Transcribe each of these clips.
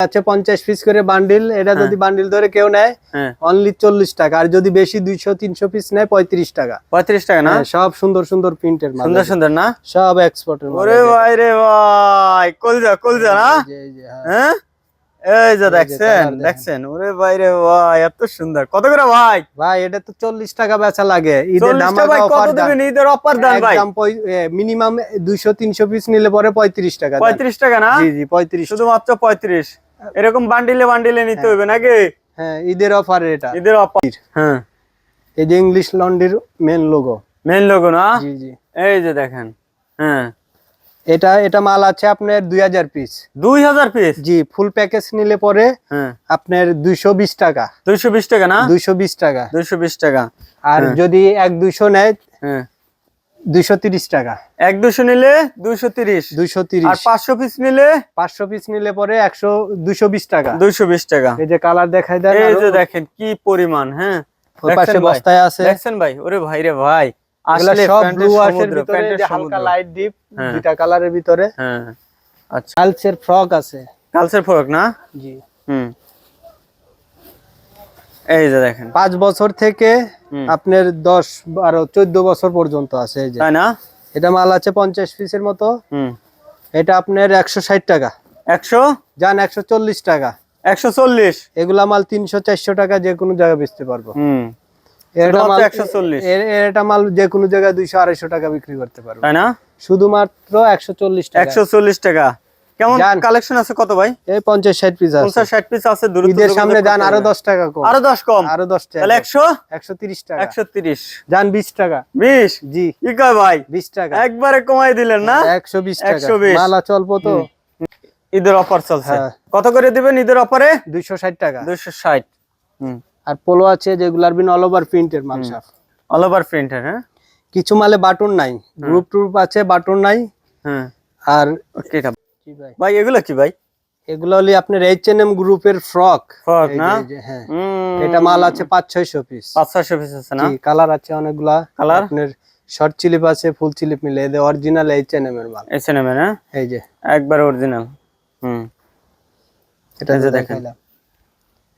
আছে পঞ্চাশ পিস করে বান্ডিল এটা যদি বান্ডিল ধরে কেউ নেয় হ্যাঁ। অনলি চল্লিশ টাকা। আর যদি বেশি দুইশো তিনশো পিস নেয় পঁয়ত্রিশ টাকা। পঁয়ত্রিশ টাকা না? হ্যাঁ, সব সুন্দর সুন্দর প্রিন্টের সুন্দর সুন্দর না? সব এক্সপোর্টের ওরে ভাই রে ভাই কলজা কলজা না? হ্যাঁ। এই যে দেখছেন দেখছেন? ওরে ভাই রে ভাই এত সুন্দর। কত করে ভাই? ভাই এটা তো চল্লিশ টাকা বেচা লাগে। ঈদের ঈদের অফার ভাই? মিনিমাম দুইশো তিনশো পিস নিলে পরে পঁয়ত্রিশ টাকা পঁয়ত্রিশ টাকা না? জি জি পঁয়ত্রিশ শুধুমাত্র পঁয়ত্রিশ। এরকম বান্ডিলে বান্ডিলে নিতে হবে নাকি? হ্যাঁ ঈদের অফার এটা। ঈদের অফার হ্যাঁ। এই যে ইংলিশ লন্ড্রির মেন লোগো মেন লোগো না? জি জি। এই যে দেখেন হ্যাঁ। এটা এটা মাল আছে আপনার দুই হাজার পিস দুই হাজার পিস জি ফুল প্যাকেজ নিলে পরে হ্যাঁ। আপনার দুইশো বিশ টাকা। দুইশো বিশ টাকা না? দুইশো বিশ টাকা। দুইশো বিশ টাকা। আর হ্যাঁ। যদি এক দুইশো নেয় হ্যাঁ। দুইশো তিরিশ টাকা। এক দুশো নিলে দুইশো তিরিশ। দুইশো আর তিরিশ পাঁচশো পিস নিলে? পাঁচশো পিস নিলে পরে একশো দুইশো বিশ টাকা। দুইশো বিশ টাকা। এই যে কালার দেখাই দেন এই যে দেখেন কি পরিমাণ হ্যাঁ? ওই পাশে ভাই? বস্তায় আছে। দেখছেন ভাই? ওরে ভাই রে ভাই। আসলে সব ব্লু ওয়াশের ভিতরে যে হালকা লাইট ডিপ হ্যাঁ। দুইটা কালারের ভিতরে। হ্যাঁ। আচ্ছা। কালচের ফ্রক আছে। কালসের ফরক না? জি। হুম। এই যে দেখেন। পাঁচ বছর থেকে আপনার দশ বারো চোদ্দ বছর পর্যন্ত আছে এই যে। তাই না? এটা মাল আছে পঞ্চাশ পিসের মতো। এটা আপনার একশো ষাট টাকা। একশো? যান একশো চল্লিশ টাকা। একশো চল্লিশ? এগুলা মাল তিনশো চারশো টাকা যে কোনো জায়গায় বেচতে পারব। হুম। এটা মাল এটা যে কোনো জায়গায় দুইশো আড়াইশো টাকা বিক্রি করতে পারব। তাই না? শুধুমাত্র একশো চল্লিশ টাকা। একশো চল্লিশ টাকা। কেমন কালেকশন আছে কত ভাই? এই পঞ্চাশ ষাট পিস আছে। পঞ্চাশ ষাট পিস আছে ঈদের সামনে যান আরও হবে। দশ টাকা কম। আরও দশ কম? আরও দশ টাকা তাহলে একশো? একশো তিরিশ টাকা। একশো তিরিশ। যান বিশ টাকা। বিশ? জি। কি কয় ভাই? বিশ টাকা। একবারে কমাই দিলেন না? একশো বিশ টাকা। 120 মাল অল্প তো। ঈদের অফার চলছে। হ্যাঁ। কত করে দিবেন ঈদের অফারে দুইশো ষাট টাকা। দুইশো ষাট। হুম। আর পোলো আছে যেগুলার বিন অল ওভার প্রিন্টের মাল সব। অল ওভার প্রিন্টার হ্যাঁ? কিছু মালে বাটন নাই। গ্রুপ টুপ আছে বাটন নাই। হ্যাঁ আর ওকে ভাই? ভাই এগুলো কি ভাই? এগুলো হলে আপনার এইচ এন এম গ্রুপের ফ্রক ফ্রক না? হ্যাঁ। এটা মাল আছে পাঁচ ছয়শো পিস পাঁচ ছয়শো পিস আছে না? কালার আছে অনেকগুলা। Colour? আপনার শর্ট চিলিপ আছে ফুল চিলিপ মিলে। এদের অরিজিনাল এইচ এন এম এর মাল। এস এন এম হ্যাঁ এই যে। একবার অরিজিনাল হুম। এটা যে দেখাইলাম।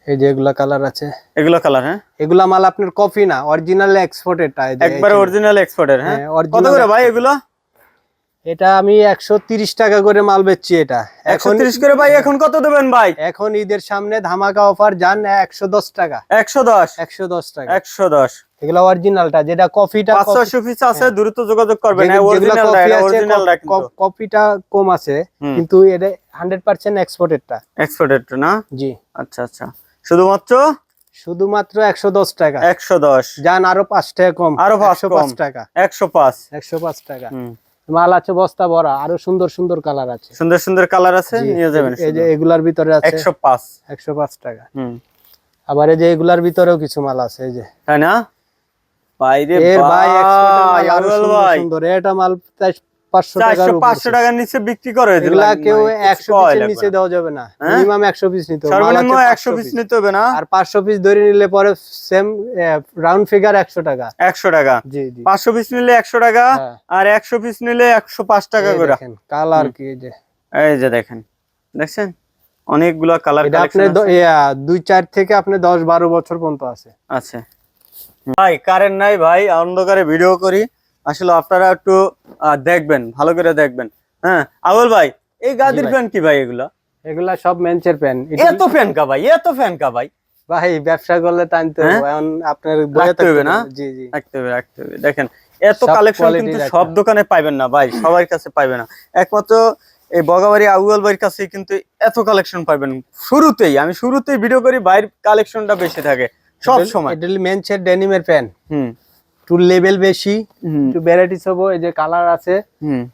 এই যে এগুলা কালার আছে। এগুলো কালার হ্যাঁ? এগুলা মাল আপনার কপি না অরিজিনাল এক্সপোর্টেরটা একবার অরিজিনাল এক্সপোর্টের হ্যাঁ? হ্যাঁ, কত করে ভাই এগুলো? এটা আমি একশো তিরিশ টাকা করে মাল বেচছি এটা। একশো এখন তিরিশ করে ভাই এখন কত দেবেন ভাই? এখন ঈদের সামনে ধামাকা অফার যান একশো দশ টাকা। একশো দশ? একশো দশ টাকা। একশো দশ। এগুলা অরিজিনালটা যেটা কফিটা পিস আছে দ্রুত যোগাযোগ করবেন। কপ- কপিটা কম আছে কিন্তু এটা হান্ড্রেড পার্সেন্ট না? জি। আচ্ছা আচ্ছা। শুধুমাত্র? শুধুমাত্র একশো দশ টাকা। একশো দশ। যান আরও পাঁচ টাকা কম। আরও পাঁচ একশো পাঁচ টাকা। একশো পাঁচ। একশো পাঁচ টাকা। মাল আছে বস্তা ভরা আরও সুন্দর সুন্দর কালার আছে। সুন্দর সুন্দর কালার আছে নিয়ে যাবেন এই যে এগুলার ভিতরে আছে। একশো পাঁচ। একশো পাঁচ টাকা। হুম। আবার এই যে এগুলার ভিতরেও কিছু মাল আছে এই যে। তাই না? বাইরে ভাই ভাই আরও সুন্দর এটা মাল চারশো টাকার নিচে বিক্রি করে কেউ মানে একশো পিসের নিচে দেওয়া যাবে না। হ্যাঁ? মিনিমাম একশো পিস নিতে হবে। সর্বনিম্ন একশো পিস নিতে হবে না? আর পাঁচশো পিস ধরে নিলে পরে সেম রাউন্ড ফিগার একশো টাকা। একশো টাকা? জি জি। পাঁচশো পিস নিলে একশো টাকা হ্যাঁ। আর একশো পিস নিলে একশো পাঁচ টাকা করে। কালার কি এই যে? এই যে দেখেন দেখছেন? অনেকগুলা কালার আপনি দুই চার থেকে আপনি দশ বারো বছর পর্যন্ত আছে। আছে। ভাই কারেন্ট নাই ভাই অন্ধকারে ভিডিও করি। আসলে আপনারা একটু দেখবেন ভালো করে দেখবেন। হ্যাঁ আবুল ভাই এই গাদির। ফ্যান কি ভাই এগুলা? এগুলা সব মেঞ্চের প্যান এত ফ্যান কা ভাই এত ফ্যান কা ভাই। ভাই ব্যবসা করলে টানতে হ্যাঁ? এখন আপনার রাখতে হবে না? জি জি। রাখতে হবে রাখতে হবে। দেখেন এত কালেকশন কিন্তু সব দোকানে পাইবেন না ভাই সবার কাছে পাইবেন না। একমাত্র এই বগাবাড়ি আউয়াল ভাইয়ের কাছে কিন্তু এত কালেকশন পাইবেন। শুরুতেই আমি শুরুতেই ভিডিও করি বাইরের কালেকশনটা বেশি থাকে সব সময়। মেঞ্চের ডেনিমের প্যান হুম। টু লেভেল বেশি একটু ভ্যারাইটিস হব এই যে কালার আছে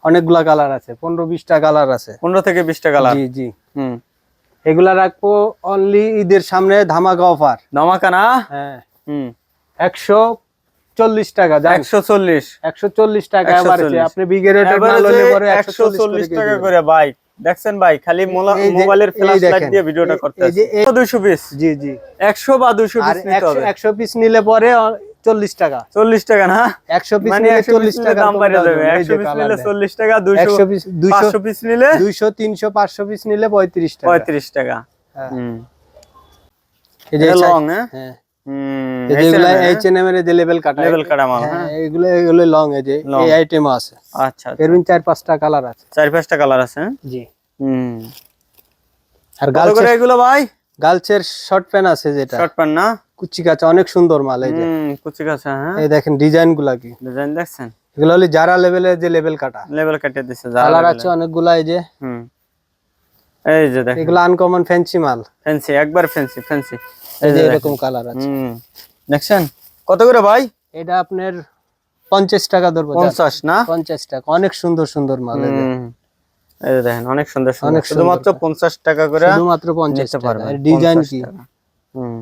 অনেকগুলা কালার আছে পনেরো বিশটা কালার আছে। পনেরো থেকে বিশটা কালার জি জি। হুম। এগুলা রাখব অনলি ঈদের সামনে ধামাকা অফার ধামাকা না? হ্যাঁ। হুম। একশো চল্লিশ টাকা একশো চল্লিশ। একশো চল্লিশ টাকা 140 আপনি বিগে রেটের মাল হলে পরে একশো চল্লিশ টাকা করে ভাই। দেখছেন ভাই খালি মোবাইলের ফ্ল্যাশ লাইট দিয়ে ভিডিওটা করতে এই যে এই- দুইশো পিস জি জি। একশো বা দুইশো আর পিস নিতে হবে। একশো পিস নিলে পরে চল্লিশ টাকা। চল্লিশ টাকা না? একশো পিস মানে নিলে চল্লিশ টাকা দাম বাড়িয়ে যাবে। যাবে। একশো পিস নিলে চল্লিশ টাকা দুইশো পিস দুইশো পিস নিলে দুইশো তিনশো পাঁচশো পিস নিলে পঁয়ত্রিশ টাকা। পঁয়ত্রিশ টাকা। হ্যাঁ। হুম। এই যে লং হ্যাঁ? হ্যাঁ। এই যেগুলা এইচএনএম এর যে লেভেল কাটা। লেভেল কাটা মাল হ্যাঁ হ্যাঁ? এগুলো এগুলো লং এই যে এই আইটেম আছে। আচ্ছা এর চার পাঁচটা কালার আছে। চার পাঁচটা কালার আছে হ্যাঁ? জি। হুম। আর কত এগুলো ভাই? গার্লসের শর্ট প্যান্ট আছে যেটা। শর্ট প্যান্ট না? কুচি কাচা অনেক সুন্দর মাল এই যে। কুচি কাছে হ্যাঁ। এই দেখেন ডিজাইনগুলা কি? ডিজাইন দেখছেন? এগুলো হলো যারা লেভেলের যে লেভেল কাটা। লেভেল কেটে দিছে যারা কালার আছে অনেকগুলা এই যে। হুম। এই যে দেখেন। এগুলো আনকমন ফ্যান্সি মাল। ফ্যান্সি একবার ফ্যান্সি ফ্যান্সি এই যে এরকম কালার আছে। হুম। দেখছেন? কত করে ভাই? এটা আপনার পঞ্চাশ টাকা ধরবো যান। পঞ্চাশ না? পঞ্চাশ টাকা অনেক সুন্দর সুন্দর মাল এই যে। এই যে দেখেন অনেক সুন্দর সুন্দর। অনেক শুধুমাত্র পঞ্চাশ টাকা করে শুধুমাত্র পঞ্চাশ টাকা। ডিজাইন কি। হুম।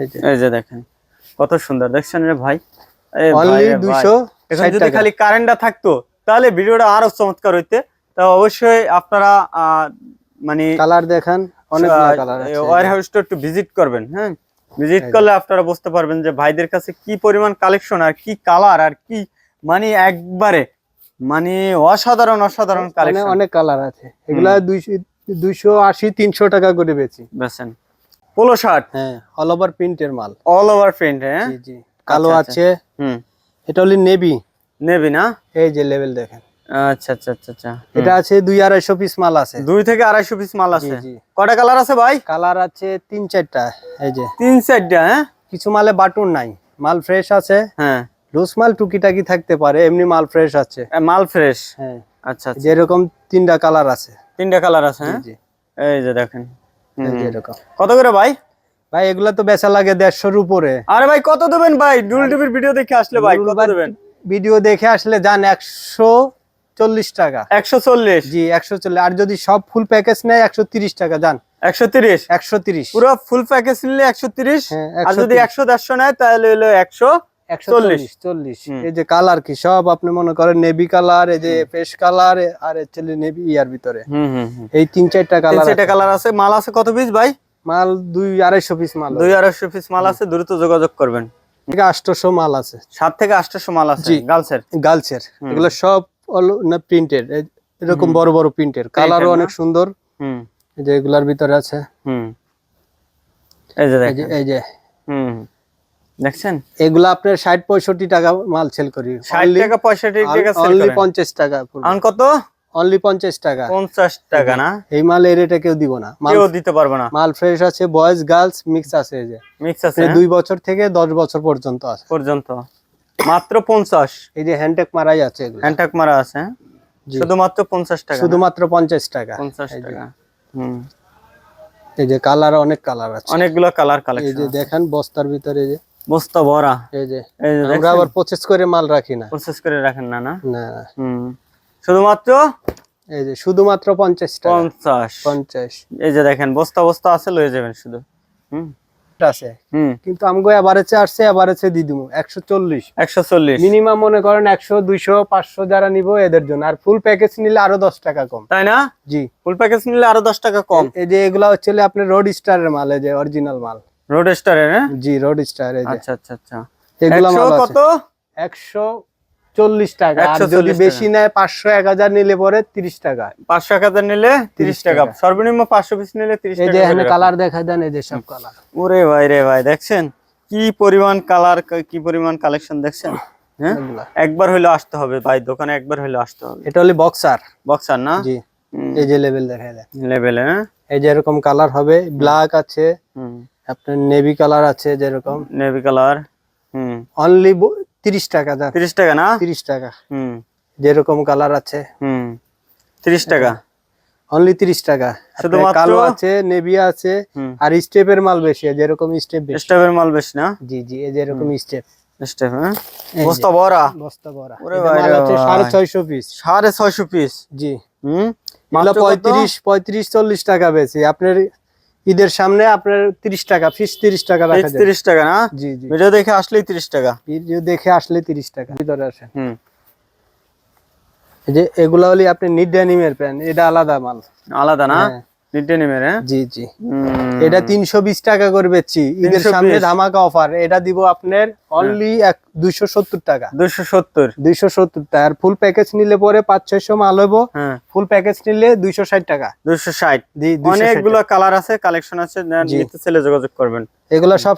এই যে। দেখেন কত সুন্দর। দেখছেন রে ভাই? এখন যদি খালি কারেন্টটা থাকতো। তাহলে ভিডিওটা আরও চমৎকার হইতে। তা অবশ্যই আপনারা মানে কালার দেখান অনেক ওয়ার হাউসটা একটু ভিজিট করবেন হ্যাঁ? ভিজিট করলে আপনারা বুঝতে পারবেন যে ভাইদের কাছে কি পরিমাণ কালেকশন আর কি কালার আর কি মানে একবারে মানে অসাধারণ অসাধারণ কালেকশন অনেক কালার আছে। এগুলা দুইশো দুইশো আশি তিনশো টাকা করে বেচি। বেছেন পোলো শার্ট হ্যাঁ অল ওভার প্রিন্টের মাল। অল ওভার প্রিন্ট হ্যাঁ? জি জি। কালো আচ্ছা, আছে। হুম। এটা হলো নেভি নেবি না? এই যে লেভেল দেখেন। আচ্ছা আচ্ছা আচ্ছা আচ্ছা। এটা আছে দুই আড়াইশো পিস মাল আছে। দুই থেকে আড়াইশো পিস মাল আছে। জি কটা কালার আছে ভাই? কালার আছে তিন চারটা এই যে। তিন চারটা হ্যাঁ? কিছু মালে বাটুন নাই। মাল ফ্রেশ আছে। হ্যাঁ। লুজ মাল টুকিটাকি থাকতে পারে এমনি মাল ফ্রেশ আছে। মাল ফ্রেশ হ্যাঁ। আচ্ছা আচ্ছা। যেরকম তিনটা কালার আছে। তিনটা কালার আছে হ্যাঁ? জি। এই যে দেখেন। কত করে ভাই? ভাই এগুলা তো বেচা লাগে দেড়শোর উপরে। আরে ভাই কত দেবেন ভাই? ডুল টিভির ভিডিও দেখে আসলে ভাই কত দেবেন? ভিডিও দেখে আসলে যান একশো চল্লিশ টাকা। একশো চল্লিশ? জি একশো চল্লিশ। আর যদি সব ফুল প্যাকেজ নেয় একশো তিরিশ টাকা যান। একশো তিরিশ? একশো তিরিশ। পুরো ফুল প্যাকেজ নিলে একশো তিরিশ? হ্যাঁ, আর যদি একশো দেড়শো নেয় তাহলে হলো একশো এই যে কালার কি? সব আপনি মনে করেন নেভি কালার এই যে পেশ কালার আর একচুয়ালি নেভি ইয়ার ভিতরে। হুম হুম হুম। এই তিন চারটা কালার সেটা কালার আছে। মাল আছে কত পিস ভাই? মাল দুই আড়াইশো পিস মাল দুই আড়াইশো পিস মাল আছে। দ্রুত যোগাযোগ করবেন। থেকে আটশোশো মাল আছে। সাত থেকে আটশোশো মাল আছে। গার্লসের গার্লসের এগুলো সব না প্রিন্টেড এরকম বড় বড় প্রিন্টের কালারও অনেক সুন্দর। হুম। এই যে এগুলার ভিতরে আছে। হুম। এই যে এই যে। হুম। দেখছেন? এগুলা আপনার ষাট পঁয়ষট্টি টাকা মাল সেল করি। ষাট টাকা পঁয়ষট্টি টাকা অনলি পঞ্চাশ টাকা এখন কত? অনলি পঞ্চাশ টাকা। পঞ্চাশ টাকা না? এই মাল এই রেটে কেউ দিব না। কেউ দিতে পারবে না। মাল ফ্রেশ আছে বয়েজ গার্লস মিক্স আছে এই যে। মিক্স আছে মানে হ্যাঁ? দুই বছর থেকে দশ বছর পর্যন্ত আছে। পর্যন্ত। মাত্র পঞ্চাশ। এই যে হ্যান্ডটেক মারাই আছে এগুলো। মারা আছে হ্যাঁ? শুধুমাত্র পঞ্চাশ টাকা শুধুমাত্র পঞ্চাশ টাকা। পঞ্চাশ টাকা। হুম। এই যে কালার অনেক কালার আছে। অনেকগুলো কালার এই যে দেখেন বস্তার ভিতরে যে বস্তা ভরা এই যে আমরা আবার প্রসেস করে মাল রাখি না। প্রসেস করে রাখেন না না? না। হুম। শুধুমাত্র এই যে শুধুমাত্র পঞ্চাশ টাকা। পঞ্চাশ। পঞ্চাশ। এই যে দেখেন বস্তা বস্তা আছে লয়ে যাবেন শুধু। হুম। আছে। হুম। কিন্তু আমগো আসছে একশো চল্লিশ। একশো চল্লিশ। মিনিমাম মনে করেন একশো দুইশো পাঁচশো যারা নিব এদের জন্য। আর ফুল প্যাকেজ নিলে আরও দশ টাকা কম। তাই না? জি। ফুল প্যাকেজ নিলে আরও দশ টাকা কম। এই যে এগুলা হচ্ছে আপনার রোড স্টারের মাল এই যে অরিজিনাল মাল। রোড স্টারের হ্যাঁ? জি রোড স্টার যে। আচ্ছা আচ্ছা আচ্ছা। এগুলা মাল আছে। কত? একশো চল্লিশ টাকা। আর যদি বেশি নেয় পাঁচশো এক হাজার নিলে পরে তিরিশ টাকা। পাঁচশো এক হাজার নিলে তিরিশ 30 টাকা। টাকা। সর্বনিম্ন পাঁচশো পিস নিলে তিরিশ এই যে এখানে কালার দেখা দেন এই যে সব কালার। ওরে ভাই রে ভাই দেখছেন? কি পরিমাণ কালার কি পরিমাণ কালেকশন দেখছেন? হ্যাঁ? একবার হইলে আসতে হবে ভাই দোকানে একবার হইলে আসতে হবে। এটা হলো বক্সার। বক্সার না? জি। এই যে লেভেল দেখা যায় লেভেলে হ্যাঁ? এই যে এরকম কালার হবে ব্ল্যাক আছে। হুম। আপনার নেভি কালার আছে যেরকম। নেভি কালার হুম। অনলি তিরিশ টাকা যান তিরিশ টাকা না? তিরিশ টাকা। হুম। যেরকম কালার আছে। হুম। তিরিশ টাকা? অনলি তিরিশ টাকা। শুধুমাত্র- কালো আছে নেভি আছে আর স্টেপের মাল বেশি যেরকম স্টেপ বেশি। স্টেপের মাল বেশি না? জি জি যেরকম স্টেপ স্টেপ হ্যাঁ? বস্তা ভরা বস্তা ভরা ওরে ভাই মাল। সাড়ে ছয়শো পিস সাড়ে ছয়শো পিস জি। হুম? কত? পঁয়ত্রিশ পঁয়ত্রিশ চল্লিশ টাকা বেশি। আপনার ঈদের সামনে আপনার তিরিশ টাকা ফিস তিরিশ টাকা রাখা যায়। তিরিশ টাকা না? জি জি। ভিডিও দেখে আসলেই তিরিশ টাকা। ভিডিও দেখে আসলে তিরিশ টাকা। ভিতরে আসে হুম। এই যে এগুলা হলি আপনি নিড ড্যানিমের প্যান্ট এটা আলাদা মাল। আলাদা না? হ্যাঁ। হ্যাঁ? জি জি। এটা তিনশো বিশ টাকা করে বেচছি। ঈদের সামনে ধামাকা অফার। এটা দিব আপনার অনলি এক দুইশো সত্তর টাকা। আর ফুল প্যাকেজ নিলে পরে পাঁচ ছয়শো মাল হব হ্যাঁ। ফুল প্যাকেজ নিলে দুইশো ষাট টাকা। জি, অনেকগুলো কালার আছে কালেকশন আছে নিতে যোগাযোগ করবেন। এগুলো সব